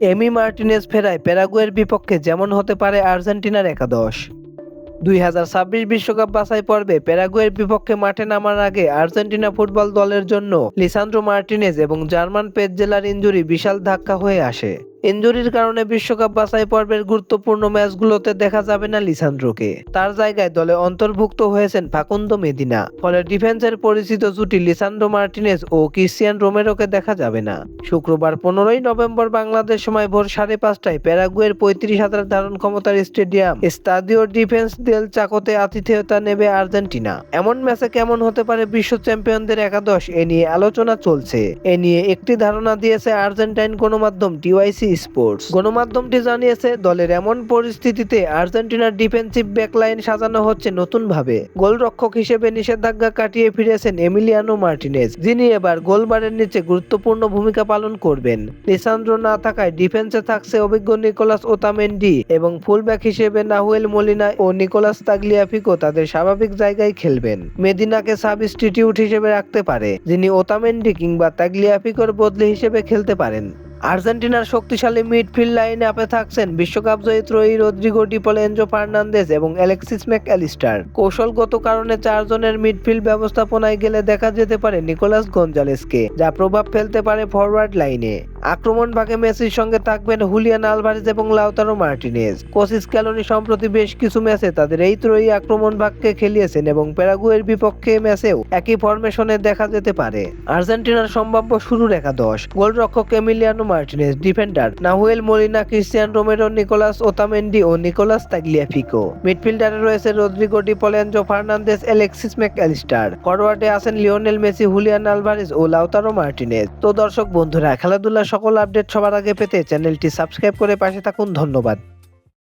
Emi Martinez ফেরায় প্যারাগুয়ের বিপক্ষে যেমন হতে পারে আর্জেন্টিনার একাদশ। দুই হাজার ছাব্বিশ বিশ্বকাপ বাছাই পর্বে প্যারাগুয়ের বিপক্ষে মাঠে নামার আগে আর্জেন্টিনা ফুটবল দলের জন্য লিসান্দ্রো মার্টিনেজ এবং জার্মান পেজ জেলার ইঞ্জুরি বিশাল ধাক্কা হয়ে আসে। ইঞ্জুরির কারণে বিশ্বকাপ বাছাই পর্বের গুরুত্বপূর্ণ ম্যাচগুলোতে দেখা যাবে না লিসান্দ্রোকে। তার জায়গায় দলে অন্তর্ভুক্ত হয়েছেন ফাকুন্দো মেদিনা। ফলে ডিফেন্সের পরিচিত জুটি লিসান্দ্রো মার্টিনেজ ও ক্রিস্টিয়ান রোমেরোকে দেখা যাবে না। শুক্রবার পনেরোই নভেম্বর বাংলাদেশ সময় ভোর সাড়ে পাঁচটায় প্যারাগুয়ের পঁয়ত্রিশ হাজার ধারণ ক্ষমতার স্টেডিয়াম, স্তাদিও ডিফেন্স দেল চাকোতে আতিথেয়তা নেবে আর্জেন্টিনা। এমন ম্যাচে কেমন হতে পারে বিশ্ব চ্যাম্পিয়নদের একাদশ এ নিয়ে আলোচনা চলছে। এ নিয়ে একটি ধারণা দিয়েছে আর্জেন্টাইন গণমাধ্যম টিওয়াইসি। স্পোর্টস গণমাধ্যমটি জানিয়েছে, দলের এমন পরিস্থিতিতে আর্জেন্টিনার ডিফেন্সিভ ব্যাকলাইন সাজানো হচ্ছে নতুনভাবে। গোলরক্ষক হিসেবে নিষেধাজ্ঞা কাটিয়ে ফিরেছেন এমিলিয়ানো মার্টিনেজ, যিনি এবার গোলবারের নিচে গুরুত্বপূর্ণ ভূমিকা পালন করবেন। লিসান্দ্রো না থাকায় ডিফেন্সে থাকছে অভিজ্ঞ নিকোলাস ওতামেন্ডি এবং ফুলব্যাক হিসেবে নাহুয়েল মলিনা ও নিকোলাস তাগলিয়াফিকো তাদের স্বাভাবিক জায়গায় খেলবেন। মেদিনাকে সাবস্টিটিউট হিসেবে রাখতে পারে, যিনি ওতামেন্ডি কিংবা তাগলিয়াফিকোর বদলি হিসেবে খেলতে পারেন। আর্জেন্টিনার শক্তিশালী মিডফিল্ড লাইনে আপে থাকছেন বিশ্বকাপ জয়ী ত্রয়ী Rodrigo De Paul Enzo Fernandez এবং অ্যালেক্সিস ম্যাক অ্যালিস্টার কৌশলগত কারণে চারজনের মিডফিল্ড ব্যবস্থাপনায় গেলে দেখা যেতে পারে নিকোলাস গঞ্জালেসকে, যা প্রভাব ফেলতে পারে ফরওয়ার্ড লাইনে। আক্রমণ ভাগে মেসির সঙ্গে থাকবেন হুলিয়ান আলভারেজ এবং লাউতারো মার্টিনেজ। কোসিস ক্যালোনি সম্প্রতি বেশ কিছু ম্যাচে তাদের এই ত্রয়ী আক্রমণ ভাগকে খেলিয়েছেন এবং প্যারাগুয়ের বিপক্ষে ম্যাচেও একই ফরমেশনে দেখা যেতে পারে। আর্জেন্টিনার সম্ভাব্য শুরুর একাদশ। গোলরক্ষক Emiliano Martinez, defender Nahuel Molina Cristian Romero, Nicolas Otamendi ও নিকোলাস তাগলিয়াফিকো। মিডফিল্ডারে রয়েছে Rodrigo De Paul Enzo Fernandes Alexis Mac Allister ফরওয়ার্ডে আছেন লিওনেল মেসি, হুলিয়ান আলভারিস ও লাউতারো মার্টিনেস তো দর্শক, বন্ধুরা, খেলাধুলার সকল আপডেট সবার আগে পেতে চ্যানেলটি সাবস্ক্রাইব করে পাশে থাকুন। ধন্যবাদ।